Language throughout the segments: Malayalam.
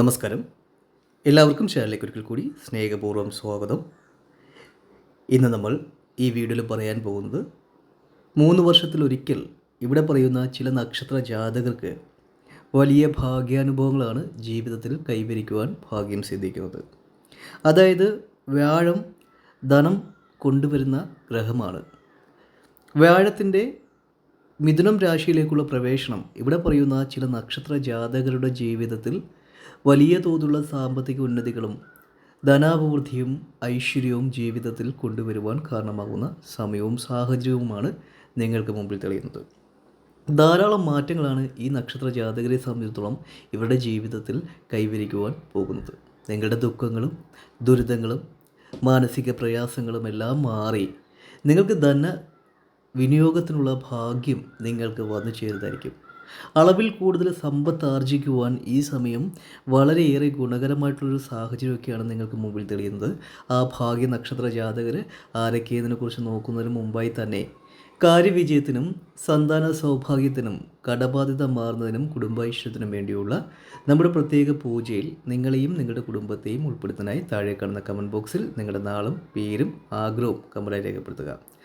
നമസ്കാരം. എല്ലാവർക്കും ചാനലിലേക്ക് ഒരിക്കൽ കൂടി സ്നേഹപൂർവം സ്വാഗതം. ഇന്ന് നമ്മൾ ഈ വീഡിയോയിൽ പറയാൻ പോകുന്നത് മൂന്ന് വർഷത്തിലൊരിക്കൽ ഇവിടെ പറയുന്ന ചില നക്ഷത്ര ജാതകർക്ക് വലിയ ഭാഗ്യാനുഭവങ്ങളാണ് ജീവിതത്തിൽ കൈവരിക്കുവാൻ ഭാഗ്യം സിദ്ധിക്കുന്നത്. അതായത് വ്യാഴം ധനം കൊണ്ടുവരുന്ന ഗ്രഹമാണ്. വ്യാഴത്തിന്റെ മിഥുനം രാശിയിലേക്കുള്ള പ്രവേശനം ഇവിടെ പറയുന്ന ചില നക്ഷത്ര ജാതകരുടെ ജീവിതത്തിൽ വലിയ തോതിലുള്ള സാമ്പത്തിക ഉന്നതികളും ധനാഭിവൃദ്ധിയും ഐശ്വര്യവും ജീവിതത്തിൽ കൊണ്ടുവരുവാൻ കാരണമാകുന്ന സമയവും സാഹചര്യവുമാണ് നിങ്ങൾക്ക് മുമ്പിൽ തെളിയുന്നത്. ധാരാളം മാറ്റങ്ങളാണ് ഈ നക്ഷത്ര ജാതകരെ സംബന്ധിച്ചിടത്തോളം ഇവരുടെ ജീവിതത്തിൽ കൈവരിക്കുവാൻ പോകുന്നത്. നിങ്ങളുടെ ദുഃഖങ്ങളും ദുരിതങ്ങളും മാനസിക പ്രയാസങ്ങളും എല്ലാം മാറി നിങ്ങൾക്ക് ധന വിനിയോഗത്തിനുള്ള ഭാഗ്യം നിങ്ങൾക്ക് വന്നു ചേരുന്നതായിരിക്കും. അളവിൽ കൂടുതൽ സമ്പത്ത് ആർജിക്കുവാൻ ഈ സമയം വളരെയേറെ ഗുണകരമായിട്ടുള്ളൊരു സാഹചര്യമൊക്കെയാണ് നിങ്ങൾക്ക് മുമ്പിൽ തെളിയുന്നത്. ആ ഭാഗ്യ നക്ഷത്ര ജാതകർ ആരൊക്കെയതിനെക്കുറിച്ച് നോക്കുന്നതിന് മുമ്പായി തന്നെ കാര്യവിജയത്തിനും സന്താന സൗഭാഗ്യത്തിനും കടബാധ്യത മാറുന്നതിനും കുടുംബൈശ്വര്യത്തിനും വേണ്ടിയുള്ള നമ്മുടെ പ്രത്യേക പൂജയിൽ നിങ്ങളെയും നിങ്ങളുടെ കുടുംബത്തെയും ഉൾപ്പെടുത്താനായി താഴെ കാണുന്ന കമന്റ് ബോക്സിൽ നിങ്ങളുടെ നാളും പേരും ആഗ്രഹവും കമന്റായി രേഖപ്പെടുത്തുക.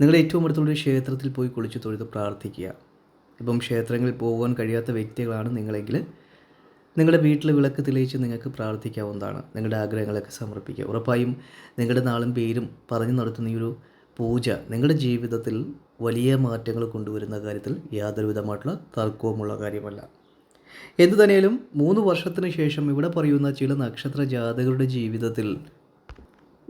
നിങ്ങളുടെ ഏറ്റവും അടുത്തുള്ള ക്ഷേത്രത്തിൽ പോയി കുളിച്ച് തൊഴുത് പ്രാർത്ഥിക്കുക. ഇപ്പം ക്ഷേത്രങ്ങളിൽ പോകാൻ കഴിയാത്ത വ്യക്തികളാണ് നിങ്ങളെങ്കിൽ നിങ്ങളുടെ വീട്ടിൽ വിളക്ക് തെളിയിച്ച് നിങ്ങൾക്ക് പ്രാർത്ഥിക്കാവുന്നതാണ്. നിങ്ങളുടെ ആഗ്രഹങ്ങളൊക്കെ സമർപ്പിക്കുക. ഉറപ്പായും നിങ്ങളുടെ നാളും പേരും പറഞ്ഞു നടത്തുന്ന ഈ ഒരു പൂജ നിങ്ങളുടെ ജീവിതത്തിൽ വലിയ മാറ്റങ്ങൾ കൊണ്ടുവരുന്ന കാര്യത്തിൽ യാതൊരു വിധമായിട്ടുള്ള തർക്കവുമുള്ള കാര്യമല്ല. എന്തു തന്നെയാലും മൂന്ന് വർഷത്തിന് ശേഷം ഇവിടെ പറയുന്ന ചില നക്ഷത്ര ജാതകരുടെ ജീവിതത്തിൽ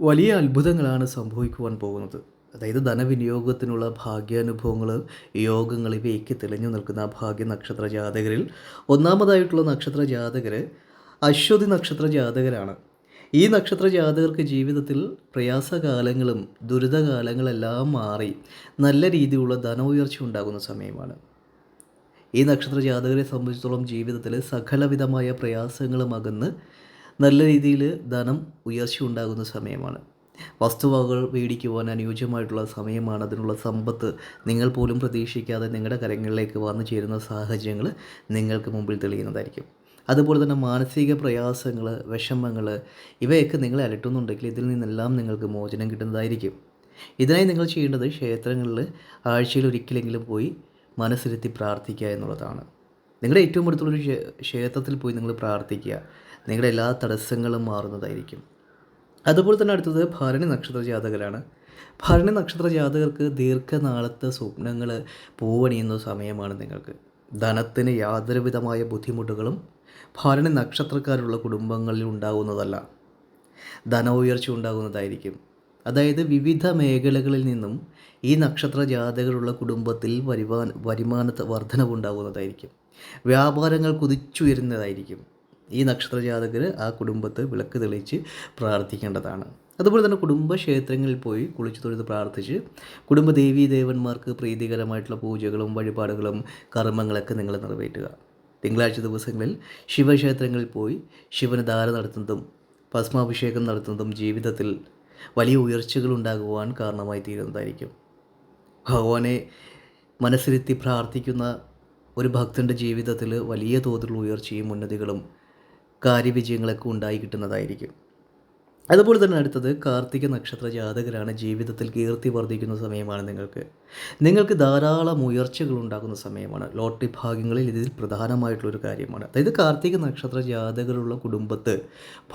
വലിയ അത്ഭുതങ്ങളാണ് സംഭവിക്കുവാൻ പോകുന്നത്. അതായത് ധനവിനിയോഗത്തിനുള്ള ഭാഗ്യാനുഭവങ്ങൾ യോഗങ്ങൾ ഇവയൊക്കെ തെളിഞ്ഞു നിൽക്കുന്ന ഭാഗ്യ നക്ഷത്ര ജാതകരിൽ. ഒന്നാമതായിട്ടുള്ള നക്ഷത്ര ജാതകർ അശ്വതി നക്ഷത്ര ജാതകരാണ്. ഈ നക്ഷത്ര ജാതകർക്ക് ജീവിതത്തിൽ പ്രയാസകാലങ്ങളും ദുരിതകാലങ്ങളെല്ലാം മാറി നല്ല രീതിയിലുള്ള ധന ഉയർച്ച ഉണ്ടാകുന്ന സമയമാണ്. ഈ നക്ഷത്ര ജാതകരെ സംബന്ധിച്ചിടത്തോളം ജീവിതത്തിൽ സകലവിധമായ പ്രയാസങ്ങളും അകന്ന് നല്ല രീതിയിൽ ധനം ഉയർച്ച ഉണ്ടാകുന്ന സമയമാണ്. വസ്തുവകകൾ മേടിക്കുവാൻ അനുയോജ്യമായിട്ടുള്ള സമയമാണ്. അതിനുള്ള സമ്പത്ത് നിങ്ങൾ പോലും പ്രതീക്ഷിക്കാതെ നിങ്ങളുടെ കരങ്ങളിലേക്ക് വന്നു ചേരുന്ന സാഹചര്യങ്ങൾ നിങ്ങൾക്ക് മുമ്പിൽ തെളിയുന്നതായിരിക്കും. അതുപോലെ തന്നെ മാനസിക പ്രയാസങ്ങൾ വിഷമങ്ങൾ ഇവയൊക്കെ നിങ്ങളെ അലട്ടുന്നുണ്ടെങ്കിൽ ഇതിൽ നിന്നെല്ലാം നിങ്ങൾക്ക് മോചനം കിട്ടുന്നതായിരിക്കും. ഇതിനായി നിങ്ങൾ ചെയ്യേണ്ടത് ക്ഷേത്രങ്ങളിൽ ആഴ്ചയിൽ ഒരിക്കലെങ്കിലും പോയി മനസ്സിരുത്തി പ്രാർത്ഥിക്കുക എന്നുള്ളതാണ്. നിങ്ങളുടെ ഏറ്റവും അടുത്തുള്ളൊരു ക്ഷേത്രത്തിൽ പോയി നിങ്ങൾ പ്രാർത്ഥിക്കുക. നിങ്ങളുടെ എല്ലാ തടസ്സങ്ങളും മാറുന്നതായിരിക്കും. അതുപോലെ തന്നെ അടുത്തത് ഭരണി നക്ഷത്ര ജാതകരാണ്. ഭരണി നക്ഷത്ര ജാതകർക്ക് ദീർഘനാളത്തെ സ്വപ്നങ്ങൾ പൂവണിയുന്ന സമയമാണ് നിങ്ങൾക്ക്. ധനത്തിന് യാതൊരുവിധമായ ബുദ്ധിമുട്ടുകളും ഭരണി നക്ഷത്രക്കാരുള്ള കുടുംബങ്ങളിൽ ഉണ്ടാകുന്നതല്ല ധന ഉയർച്ച ഉണ്ടാകുന്നതായിരിക്കും. അതായത് വിവിധ മേഖലകളിൽ നിന്നും ഈ നക്ഷത്ര ജാതകരുള്ള കുടുംബത്തിൽ വരുമാന വരുമാനത്തെ വർധനവുണ്ടാകുന്നതായിരിക്കും. വ്യാപാരങ്ങൾ കുതിച്ചുയരുന്നതായിരിക്കും. ഈ നക്ഷത്ര ജാതകർ ആ കുടുംബത്തെ വിളക്ക് തെളിയിച്ച് പ്രാർത്ഥിക്കേണ്ടതാണ്. അതുപോലെ തന്നെ കുടുംബക്ഷേത്രങ്ങളിൽ പോയി കുളിച്ചു തൊഴുത് പ്രാർത്ഥിച്ച് കുടുംബ ദേവീ ദേവന്മാർക്ക് പ്രീതികരമായിട്ടുള്ള പൂജകളും വഴിപാടുകളും കർമ്മങ്ങളൊക്കെ നിങ്ങൾ നിറവേറ്റുക. തിങ്കളാഴ്ച ദിവസങ്ങളിൽ ശിവക്ഷേത്രങ്ങളിൽ പോയി ശിവന് ധാര നടത്തുന്നതും ഭസ്മാഭിഷേകം നടത്തുന്നതും ജീവിതത്തിൽ വലിയ ഉയർച്ചകൾ ഉണ്ടാകുവാൻ കാരണമായി തീരുന്നതായിരിക്കും. ഭഗവാനെ മനസ്സിലെത്തി പ്രാർത്ഥിക്കുന്ന ഒരു ഭക്തന്റെ ജീവിതത്തിൽ വലിയ തോതിലുള്ള ഉയർച്ചയും ഉന്നതികളും കാര്യവിജയങ്ങളൊക്കെ ഉണ്ടായി കിട്ടുന്നതായിരിക്കും. അതുപോലെ തന്നെ അടുത്തത് കാർത്തിക നക്ഷത്ര ജാതകരാണ് ജീവിതത്തിൽ കീർത്തി വർദ്ധിക്കുന്ന സമയമാണ് നിങ്ങൾക്ക്. നിങ്ങൾക്ക് ധാരാളം ഉയർച്ചകൾ ഉണ്ടാകുന്ന സമയമാണ്. ലോട്ടറി ഭാഗ്യങ്ങളിൽ ഇതിൽ പ്രധാനമായിട്ടുള്ളൊരു കാര്യമാണ്. അതായത് കാർത്തിക നക്ഷത്ര ജാതകരുള്ള കുടുംബത്ത്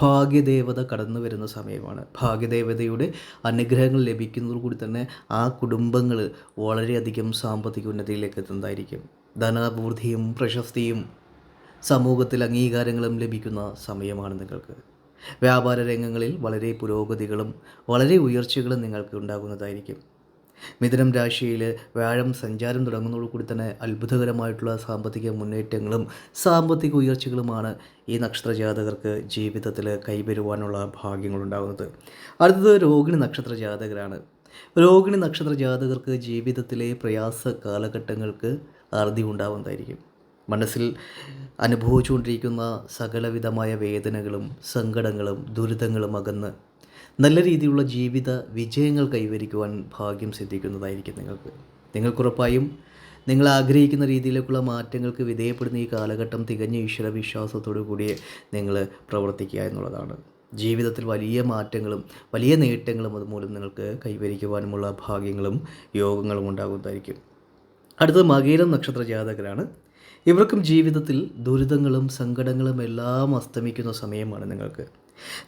ഭാഗ്യദേവത കടന്നു വരുന്ന സമയമാണ്. ഭാഗ്യദേവതയുടെ അനുഗ്രഹങ്ങൾ ലഭിക്കുന്നതോടുകൂടി തന്നെ ആ കുടുംബങ്ങൾ വളരെയധികം സാമ്പത്തിക ഉന്നതിയിലേക്ക് എത്തുന്നതായിരിക്കും. ധനാഭിവൃദ്ധിയും പ്രശസ്തിയും സമൂഹത്തിൽ അംഗീകാരങ്ങളും ലഭിക്കുന്ന സമയമാണ് നിങ്ങൾക്ക്. വ്യാപാര രംഗങ്ങളിൽ വളരെ പുരോഗതികളും വളരെ ഉയർച്ചകളും നിങ്ങൾക്ക് ഉണ്ടാകുന്നതായിരിക്കും. മിഥുനം രാശിയിൽ വ്യാഴം സഞ്ചാരം തുടങ്ങുന്നതോടുകൂടി തന്നെ അത്ഭുതകരമായിട്ടുള്ള സാമ്പത്തിക മുന്നേറ്റങ്ങളും സാമ്പത്തിക ഉയർച്ചകളുമാണ് ഈ നക്ഷത്ര ജാതകർക്ക് ജീവിതത്തിൽ കൈവരുവാനുള്ള ഭാഗ്യങ്ങളുണ്ടാകുന്നത് അടുത്തത് രോഹിണി നക്ഷത്ര ജാതകരാണ് രോഹിണി നക്ഷത്ര ജാതകർക്ക് ജീവിതത്തിലെ പ്രയാസ കാലഘട്ടങ്ങൾക്ക് അറുതി ഉണ്ടാവുന്നതായിരിക്കും മനസ്സിൽ അനുഭവിച്ചുകൊണ്ടിരിക്കുന്ന സകലവിധമായ വേദനകളും സങ്കടങ്ങളും ദുരിതങ്ങളും അകന്ന് നല്ല രീതിയിലുള്ള ജീവിത വിജയങ്ങൾ കൈവരിക്കുവാൻ ഭാഗ്യം സിദ്ധിക്കുന്നതായിരിക്കും നിങ്ങൾക്ക്. നിങ്ങൾക്കുറപ്പായും നിങ്ങൾ ആഗ്രഹിക്കുന്ന രീതിയിലേക്കുള്ള മാറ്റങ്ങൾക്ക് വിധേയപ്പെടുന്ന ഈ കാലഘട്ടം തികഞ്ഞ ഈശ്വര വിശ്വാസത്തോടു കൂടി നിങ്ങൾ പ്രവർത്തിക്കുക എന്നുള്ളതാണ്. ജീവിതത്തിൽ വലിയ മാറ്റങ്ങളും വലിയ നേട്ടങ്ങളും അതുമൂലം നിങ്ങൾക്ക് കൈവരിക്കുവാനുമുള്ള ഭാഗ്യങ്ങളും യോഗങ്ങളും ഉണ്ടാകുന്നതായിരിക്കും. അടുത്തത് മകീരം നക്ഷത്ര ജാതകരാണ് ഇവർക്കും ജീവിതത്തിൽ ദുരിതങ്ങളും സങ്കടങ്ങളും എല്ലാം അസ്തമിക്കുന്ന സമയമാണ് നിങ്ങൾക്ക്.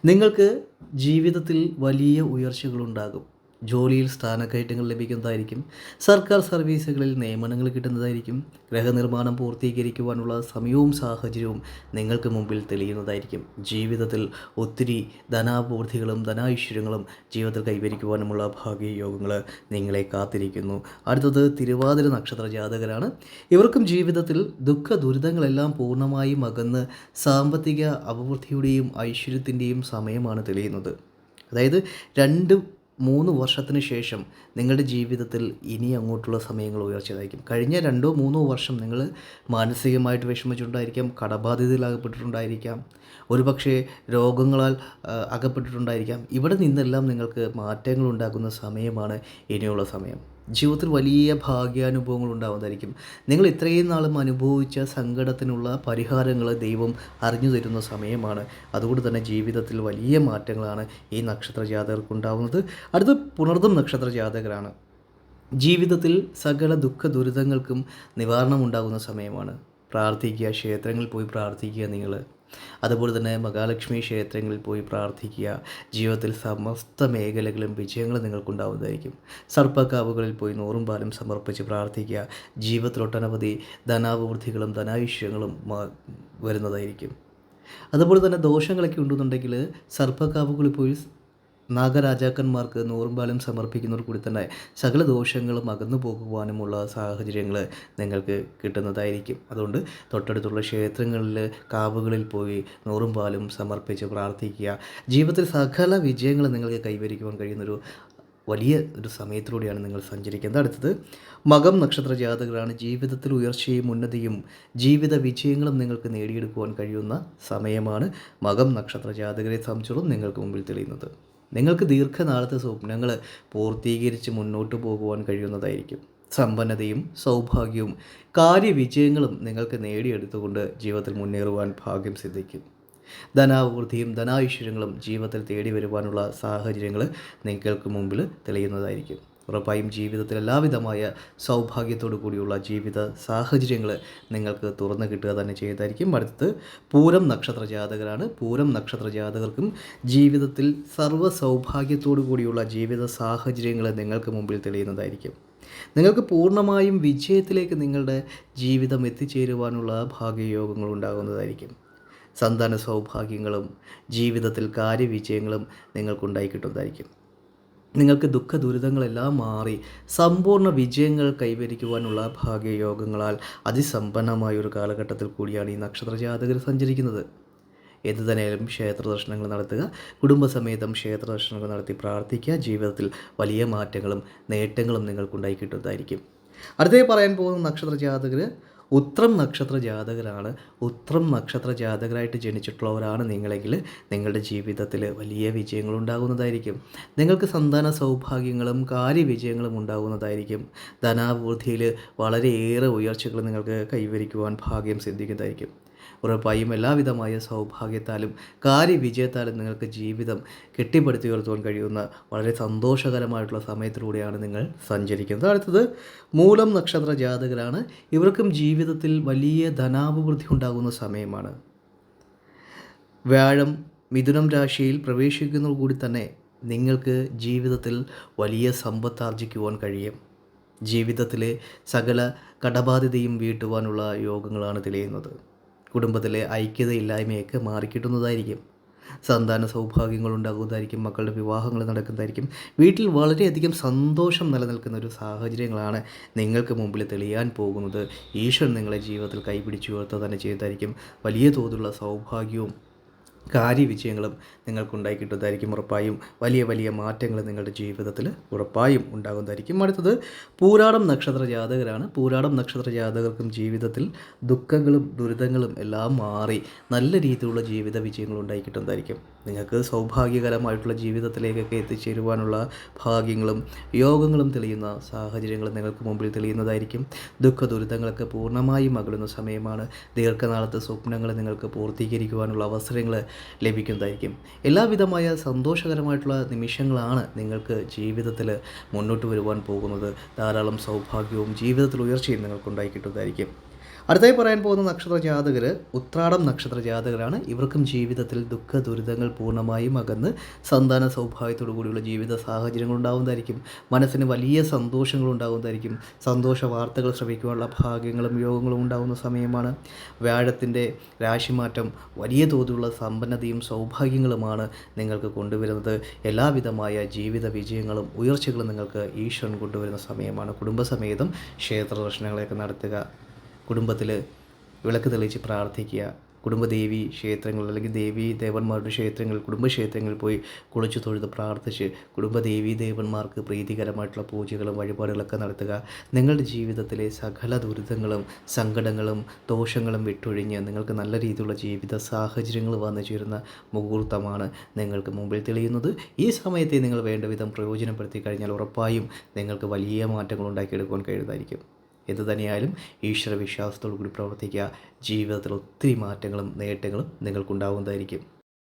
നിങ്ങൾക്ക് ജീവിതത്തിൽ വലിയ ഉയർച്ചകളുണ്ടാകും. ജോലിയിൽ സ്ഥാനക്കയറ്റങ്ങൾ ലഭിക്കുന്നതായിരിക്കും. സർക്കാർ സർവീസുകളിൽ നിയമനങ്ങൾ കിട്ടുന്നതായിരിക്കും. ഗൃഹനിർമ്മാണം പൂർത്തീകരിക്കുവാനുള്ള സമയവും സാഹചര്യവും നിങ്ങൾക്ക് മുമ്പിൽ തെളിയുന്നതായിരിക്കും. ജീവിതത്തിൽ ഒത്തിരി ധനാപൂർത്തികളും ധനാഐശ്വര്യങ്ങളും ജീവിതത്തിൽ കൈവരിക്കുവാനുമുള്ള ഭാഗ്യയോഗങ്ങൾ നിങ്ങളെ കാത്തിരിക്കുന്നു. അടുത്തത് തിരുവാതിര നക്ഷത്ര ജാതകരാണ്. ഇവർക്കും ജീവിതത്തിൽ ദുഃഖ ദുരിതങ്ങളെല്ലാം പൂർണമായും അകന്ന് സാമ്പത്തിക അഭിവൃദ്ധിയുടെയും ഐശ്വര്യത്തിന്റെയും സമയമാണ് തെളിയുന്നത്. അതായത് രണ്ട് മൂന്ന് വർഷത്തിന് ശേഷം നിങ്ങളുടെ ജീവിതത്തിൽ ഇനി അങ്ങോട്ടുള്ള സമയങ്ങൾ ഉയർച്ചയായിരിക്കും. കഴിഞ്ഞ രണ്ടോ മൂന്നോ വർഷം നിങ്ങൾ മാനസികമായിട്ട് വിഷമിച്ചിട്ടുണ്ടായിരിക്കാം കടബാധ്യതയിലകപ്പെട്ടിട്ടുണ്ടായിരിക്കാം ഒരുപക്ഷെ രോഗങ്ങളാൽ അകപ്പെട്ടിട്ടുണ്ടായിരിക്കാം. ഇവിടെ നിന്നെല്ലാം നിങ്ങൾക്ക് മാറ്റങ്ങൾ ഉണ്ടാക്കുന്ന സമയമാണ് ഇനിയുള്ള സമയം. ജീവിതത്തിൽ വലിയ ഭാഗ്യാനുഭവങ്ങൾ ഉണ്ടാകുന്നതായിരിക്കും നിങ്ങൾ ഇത്രയും നാളും അനുഭവിച്ച സങ്കടത്തിനുള്ള പരിഹാരങ്ങൾ ദൈവം അറിഞ്ഞു തരുന്ന സമയമാണ്. അതുകൊണ്ട് തന്നെ ജീവിതത്തിൽ വലിയ മാറ്റങ്ങളാണ് ഈ നക്ഷത്ര ജാതകർക്ക് ഉണ്ടാകുന്നത് അടുത്ത പുണർദം നക്ഷത്ര ജാതകരാണ്. ജീവിതത്തിൽ സകല ദുഃഖ ദുരിതങ്ങൾക്കും നിവാരണം ഉണ്ടാകുന്ന സമയമാണ്. പ്രാർത്ഥിക്കുക ക്ഷേത്രങ്ങളിൽ പോയി പ്രാർത്ഥിക്കുക നിങ്ങൾ. അതുപോലെ തന്നെ മഹാലക്ഷ്മി ക്ഷേത്രങ്ങളിൽ പോയി പ്രാർത്ഥിക്കുക. ജീവിതത്തിൽ സമസ്ത മേഖലകളും വിജയങ്ങൾ നിങ്ങൾക്കുണ്ടാവുന്നതായിരിക്കും. സർപ്പക്കാവുകളിൽ പോയി നൂറും പാലും സമർപ്പിച്ച് പ്രാർത്ഥിക്കുക. ജീവിതത്തിൽ ഒട്ടനവധി ധനാഭിവൃദ്ധികളും ധനാവിഷയങ്ങളും വരുന്നതായിരിക്കും. അതുപോലെ തന്നെ ദോഷങ്ങളൊക്കെ ഉണ്ടെന്നുണ്ടെങ്കിൽ സർപ്പക്കാവുകളിൽ പോയി നാഗരാജാക്കന്മാർക്ക് നൂറുംപാലം സമർപ്പിക്കുന്നവർ കൂടി തന്നെ സകല ദോഷങ്ങളും അകന്നു പോകുവാനുമുള്ള സാഹചര്യങ്ങൾ നിങ്ങൾക്ക് കിട്ടുന്നതായിരിക്കും. അതുകൊണ്ട് തൊട്ടടുത്തുള്ള ക്ഷേത്രങ്ങളിൽ കാവുകളിൽ പോയി നൂറുംപാലും സമർപ്പിച്ച് പ്രാർത്ഥിക്കുക. ജീവിതത്തിൽ സകല വിജയങ്ങൾ നിങ്ങൾക്ക് കൈവരിക്കുവാൻ കഴിയുന്നൊരു വലിയ ഒരു സമയത്തിലൂടെയാണ് നിങ്ങൾ സഞ്ചരിക്കുന്നത്. അടുത്തത് മകം നക്ഷത്ര ജാതകരാണ് ജീവിതത്തിൽ ഉയർച്ചയും ഉന്നതിയും ജീവിത വിജയങ്ങളും നിങ്ങൾക്ക് നേടിയെടുക്കുവാൻ കഴിയുന്ന സമയമാണ് മകം നക്ഷത്ര ജാതകരെ സംബന്ധിച്ചോളം നിങ്ങൾക്ക് മുമ്പിൽ തെളിയുന്നത്. നിങ്ങൾക്ക് ദീർഘനാളത്തെ സ്വപ്നങ്ങൾ പൂർത്തീകരിച്ച് മുന്നോട്ട് പോകുവാൻ കഴിയുന്നതായിരിക്കും. സമ്പന്നതയും സൗഭാഗ്യവും കാര്യവിജയങ്ങളും നിങ്ങൾക്ക് നേടിയെടുത്തുകൊണ്ട് ജീവിതത്തിൽ മുന്നേറുവാൻ ഭാഗ്യം സിദ്ധിക്കും. ധനാവൃദ്ധിയും ധനാഐശ്വര്യങ്ങളും ജീവിതത്തിൽ തേടി വരുവാനുള്ള സാഹചര്യങ്ങൾ നിങ്ങൾക്ക് മുമ്പിൽ തെളിയുന്നതായിരിക്കും. ഉറപ്പായും ജീവിതത്തിൽ എല്ലാവിധമായ സൗഭാഗ്യത്തോടു കൂടിയുള്ള ജീവിത സാഹചര്യങ്ങൾ നിങ്ങൾക്ക് തുറന്നു കിട്ടുക തന്നെ ചെയ്തായിരിക്കും അടുത്തത് പൂരം നക്ഷത്ര ജാതകരാണ്. പൂരം നക്ഷത്ര ജാതകർക്കും ജീവിതത്തിൽ സർവ സൗഭാഗ്യത്തോടു കൂടിയുള്ള ജീവിത സാഹചര്യങ്ങൾ നിങ്ങൾക്ക് മുമ്പിൽ തെളിയുന്നതായിരിക്കും. നിങ്ങൾക്ക് പൂർണമായും വിജയത്തിലേക്ക് നിങ്ങളുടെ ജീവിതം എത്തിച്ചേരുവാനുള്ള ഭാഗ്യയോഗങ്ങൾ ഉണ്ടാകുന്നതായിരിക്കും. സന്താന സൗഭാഗ്യങ്ങളും ജീവിതത്തിൽ കാര്യവിജയങ്ങളും നിങ്ങൾക്കുണ്ടായി കിട്ടുന്നതായിരിക്കും. നിങ്ങൾക്ക് ദുഃഖ ദുരിതങ്ങളെല്ലാം മാറി സമ്പൂർണ വിജയങ്ങൾ കൈവരിക്കുവാനുള്ള ഭാഗ്യയോഗങ്ങളാൽ അതിസമ്പന്നമായ ഒരു കാലഘട്ടത്തിൽ കൂടിയാണ് ഈ നക്ഷത്ര ജാതകർ സഞ്ചരിക്കുന്നത്. എന്തു തന്നെയാലും ക്ഷേത്ര ദർശനങ്ങൾ നടത്തുക കുടുംബസമേതം ക്ഷേത്ര ദർശനങ്ങൾ നടത്തി പ്രാർത്ഥിക്കുക ജീവിതത്തിൽ വലിയ മാറ്റങ്ങളും നേട്ടങ്ങളും നിങ്ങൾക്കുണ്ടായി കിട്ടുന്നതായിരിക്കും. അടുത്തേ പറയാൻ പോകുന്ന നക്ഷത്ര ജാതകർ ഉത്രം നക്ഷത്ര ജാതകരാണ്. ഉത്രം നക്ഷത്ര ജാതകരായിട്ട് ജനിച്ചിട്ടുള്ളവരാണ് നിങ്ങളെങ്കിൽ നിങ്ങളുടെ ജീവിതത്തിൽ വലിയ വിജയങ്ങൾ ഉണ്ടാകുന്നതായിരിക്കും നിങ്ങൾക്ക് സന്താന സൗഭാഗ്യങ്ങളും കാര്യവിജയങ്ങളും ഉണ്ടാകുന്നതായിരിക്കും. ധനാഭിവൃദ്ധിയിൽ വളരെയേറെ ഉയർച്ചകൾ നിങ്ങൾക്ക് കൈവരിക്കുവാൻ ഭാഗ്യം സിദ്ധിക്കുന്നതായിരിക്കും. ഉറപ്പായും എല്ലാവിധമായ സൗഭാഗ്യത്താലും കാര്യവിജയത്താലും നിങ്ങൾക്ക് ജീവിതം കെട്ടിപ്പടുത്തി ഉയർത്തുവാൻ കഴിയുന്ന വളരെ സന്തോഷകരമായിട്ടുള്ള സമയത്തിലൂടെയാണ് നിങ്ങൾ സഞ്ചരിക്കുന്നത്. അടുത്തത് മൂലം നക്ഷത്ര ജാതകരാണ്. ഇവർക്കും ജീവിതത്തിൽ വലിയ ധനാഭിവൃദ്ധി ഉണ്ടാകുന്ന സമയമാണ്. വ്യാഴം മിഥുനം രാശിയിൽ പ്രവേശിക്കുന്നതോടുകൂടി തന്നെ നിങ്ങൾക്ക് ജീവിതത്തിൽ വലിയ സമ്പത്ത് ആർജിക്കുവാൻ കഴിയും. ജീവിതത്തിലെ സകല കടബാധ്യതയും വീട്ടുവാനുള്ള യോഗങ്ങളാണ് തെളിയുന്നത് കുടുംബത്തിലെ ഐക്യതയില്ലായ്മയൊക്കെ മാറിക്കിട്ടുന്നതായിരിക്കും. സന്താന സൗഭാഗ്യങ്ങൾ ഉണ്ടാകുന്നതായിരിക്കും മക്കളുടെ വിവാഹങ്ങൾ നടക്കുന്നതായിരിക്കും. വീട്ടിൽ വളരെയധികം സന്തോഷം നിലനിൽക്കുന്ന ഒരു സാഹചര്യങ്ങളാണ് നിങ്ങൾക്ക് മുമ്പിൽ തെളിയാൻ പോകുന്നത്. ഈശ്വരൻ നിങ്ങളെ ജീവിതത്തിൽ കൈപിടിച്ചു ഉയർത്തുക തന്നെ ചെയ്തായിരിക്കും വലിയ തോതിലുള്ള സൗഭാഗ്യവും കാര്യവിജയങ്ങളും നിങ്ങൾക്കുണ്ടായി കിട്ടുന്നതായിരിക്കും ഉറപ്പായും. വലിയ വലിയ മാറ്റങ്ങൾ നിങ്ങളുടെ ജീവിതത്തിൽ ഉറപ്പായും ഉണ്ടാകുന്നതായിരിക്കും. അടുത്തത് പൂരാടം നക്ഷത്ര ജാതകരാണ്. പൂരാടം നക്ഷത്ര ജാതകർക്കും ജീവിതത്തിൽ ദുഃഖങ്ങളും ദുരിതങ്ങളും എല്ലാം മാറി നല്ല രീതിയിലുള്ള ജീവിത വിജയങ്ങൾ ഉണ്ടായി കിട്ടുന്നതായിരിക്കും നിങ്ങൾക്ക് സൗഭാഗ്യകരമായിട്ടുള്ള ജീവിതത്തിലേക്കൊക്കെ എത്തിച്ചേരുവാനുള്ള ഭാഗ്യങ്ങളും യോഗങ്ങളും തെളിയുന്ന സാഹചര്യങ്ങൾ നിങ്ങൾക്ക് മുമ്പിൽ തെളിയുന്നതായിരിക്കും. ദുഃഖ ദുരിതങ്ങളൊക്കെ പൂർണമായും അകലുന്ന സമയമാണ്. ദീർഘനാളത്തെ സ്വപ്നങ്ങൾ നിങ്ങൾക്ക് പൂർത്തീകരിക്കുവാനുള്ള അവസരങ്ങൾ ലഭിക്കുന്നതായിരിക്കും. എല്ലാവിധമായ സന്തോഷകരമായിട്ടുള്ള നിമിഷങ്ങളാണ് നിങ്ങൾക്ക് ജീവിതത്തിൽ മുന്നോട്ട് വരുവാൻ പോകുന്നത്. ധാരാളം സൗഭാഗ്യവും ജീവിതത്തിൽ ഉയർച്ചയും നിങ്ങൾക്കുണ്ടായി കിട്ടുന്നതായിരിക്കും. അടുത്തായി പറയാൻ പോകുന്ന നക്ഷത്ര ജാതകർ ഉത്രാടം നക്ഷത്ര ജാതകരാണ്. ഇവർക്കും ജീവിതത്തിൽ ദുഃഖ ദുരിതങ്ങൾ പൂർണമായും അകന്ന് സന്താന സൗഭാഗ്യത്തോടു കൂടിയുള്ള ജീവിത സാഹചര്യങ്ങൾ ഉണ്ടാകുന്നതായിരിക്കും മനസ്സിന് വലിയ സന്തോഷങ്ങൾ ഉണ്ടാകുന്നതായിരിക്കും സന്തോഷ വാർത്തകൾ ശ്രമിക്കുവാനുള്ള ഭാഗ്യങ്ങളും യോഗങ്ങളും ഉണ്ടാകുന്ന സമയമാണ്. വ്യാഴത്തിന്റെ രാശിമാറ്റം വലിയ തോതിലുള്ള സമ്പന്നതയും സൗഭാഗ്യങ്ങളുമാണ് നിങ്ങൾക്ക് കൊണ്ടുവരുന്നത്. എല്ലാവിധമായ ജീവിത വിജയങ്ങളും ഉയർച്ചകളും നിങ്ങൾക്ക് ഈശ്വരൻ കൊണ്ടുവരുന്ന സമയമാണ്. കുടുംബസമേതം ക്ഷേത്ര ദർശനങ്ങളെയൊക്കെ നടത്തുക. കുടുംബത്തിൽ വിളക്ക് തെളിയിച്ച് പ്രാർത്ഥിക്കുക. കുടുംബദേവി ക്ഷേത്രങ്ങൾ അല്ലെങ്കിൽ ദേവി ദേവന്മാരുടെ ക്ഷേത്രങ്ങൾ കുടുംബക്ഷേത്രങ്ങളിൽ പോയി കുളിച്ചു തൊഴുത് പ്രാർത്ഥിച്ച് കുടുംബദേവി ദേവന്മാർക്ക് പ്രീതികരമായിട്ടുള്ള പൂജകളും വഴിപാടുകളൊക്കെ നടത്തുക. നിങ്ങളുടെ ജീവിതത്തിലെ സകല ദുരിതങ്ങളും സങ്കടങ്ങളും ദോഷങ്ങളും വിട്ടൊഴിഞ്ഞ് നിങ്ങൾക്ക് നല്ല രീതിയിലുള്ള ജീവിത സാഹചര്യങ്ങൾ വന്നു ചേരുന്ന മുഹൂർത്തമാണ് നിങ്ങൾക്ക് മുമ്പിൽ തെളിയുന്നത്. ഈ സമയത്തെ നിങ്ങൾ വേണ്ട വിധം പ്രയോജനപ്പെടുത്തി കഴിഞ്ഞാൽ ഉറപ്പായും നിങ്ങൾക്ക് വലിയ മാറ്റങ്ങൾ ഉണ്ടാക്കിയെടുക്കാൻ കഴിയുന്നതായിരിക്കും. എന്തു തന്നെയായാലും ഈശ്വര വിശ്വാസത്തോടു കൂടി പ്രവർത്തിക്കുക. ജീവിതത്തിൽ ഒത്തിരി മാറ്റങ്ങളും നേട്ടങ്ങളും നിങ്ങൾക്കുണ്ടാകുന്നതായിരിക്കും.